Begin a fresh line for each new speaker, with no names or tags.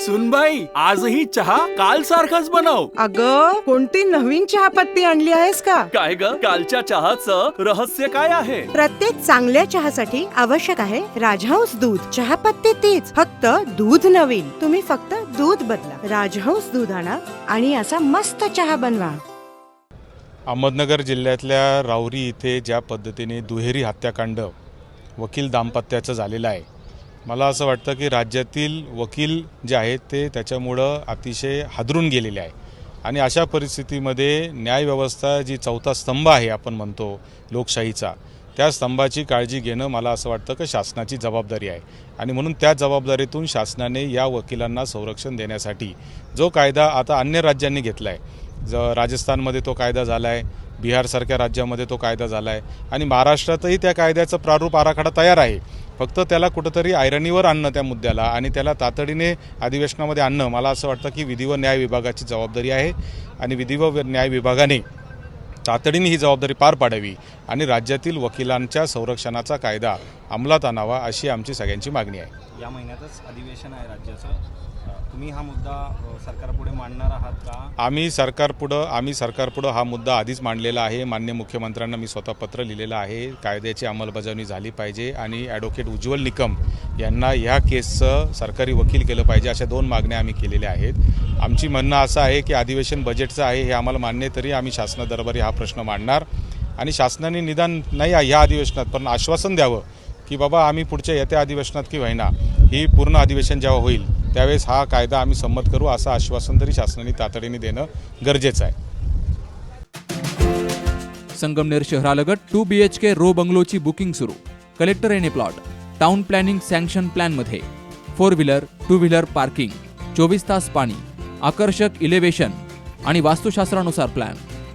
सुनबाई आजही चहा काल सारखाच बनव.
अग कोणती नवीन चहापत्ती आणली आहेस का?
काय ग? कालच्या चहाचं रहस्य काय आहे?
प्रत्येक चांगल्या चहासाठी आवश्यक आहे राजहंस दूध. चहापत्ती तीच फक्त दूध नवीन. तुम्ही फक्त दूध बदला. राजहंस दूध आणा आणि असा मस्त चहा बनवा.
अहमदनगर जिल्ह्यातल्या राऊरी इथे ज्या पद्धतीने दुहेरी हत्याकांड वकील दाम्पत्याचं झालेलं आहे मला असं वाटतं की राज्यातील वकील जे आहेत ते त्याच्यामुळं अतिशय हादरून गेलेले आहे. आणि अशा परिस्थितीमध्ये न्यायव्यवस्था जी चौथा स्तंभ आहे आपण म्हणतो लोकशाहीचा त्या स्तंभाची काळजी घेणं मला असं वाटतं की शासनाची जबाबदारी आहे. आणि म्हणून त्या जबाबदारीतून शासनाने या वकिलांना संरक्षण देण्यासाठी जो कायदा आता अन्य राज्यांनी घेतला आहे ज राजस्थानमध्ये तो कायदा झाला आहे बिहारसारख्या राज्यामध्ये तो कायदा झाला आहे आणि महाराष्ट्रातही त्या कायद्याचं प्रारूप आराखडा तयार आहे. फक्त त्याला कुठंतरी आयरणीवर आणणं त्या मुद्द्याला आणि त्याला तातडीने अधिवेशनामध्ये आणणं. मला असं वाटतं की विधी व न्याय विभागाची जबाबदारी आहे आणि विधी व न्याय विभागाने तातडीने ही जबाबदारी पार पाडावी आणि राज्यातील वकिलांच्या संरक्षणाचा कायदा अंमलात आणावा अशी आमची सगळ्यांची मागणी आहे.
या महिन्यातच अधिवेशन आहे राज्याचं. तुम्ही हा मुद्दा सरकारपुढे मांडणार आहात का?
आम्ही सरकारपुढं आम्ही सरकारपुढं हा मुद्दा आधीच मांडलेला आहे. मान्य मुख्यमंत्र्यांना मी स्वतः पत्र लिहिलेलं आहे. कायद्याची अंमलबजावणी झाली पाहिजे आणि ॲडव्होकेट उज्ज्वल निकम यांना ह्या केसचं सरकारी वकील केलं पाहिजे अशा दोन मागण्या आम्ही केलेल्या आहेत. आमची म्हणणं असं आहे की अधिवेशन बजेटचं आहे हे आम्हाला मान्य तरी आम्ही शासनादरबारी हा प्रश्न मांडणार. आणि शासनाने निदान नाही ह्या अधिवेशनात पण आश्वासन द्यावं की बाबा आम्ही पुढच्या येत्या अधिवेशनात की होईना ही पूर्ण अधिवेशन जेव्हा होईल त्यावेळेस हा कायदा आम्ही संमत करू असं आश्वासन तरी शासनाने तातडीने देणं गरजेचं आहे.
Sangamner शहरालगत two B H K row बंगलोची booking सुरू. Collector NA plot. Town planning sanction प्लॅनमध्ये. Four wheeler two wheeler parking चोवीस तास पाणी आकर्षक इलेव्हेशन आणि वास्तुशास्त्रानुसार प्लॅन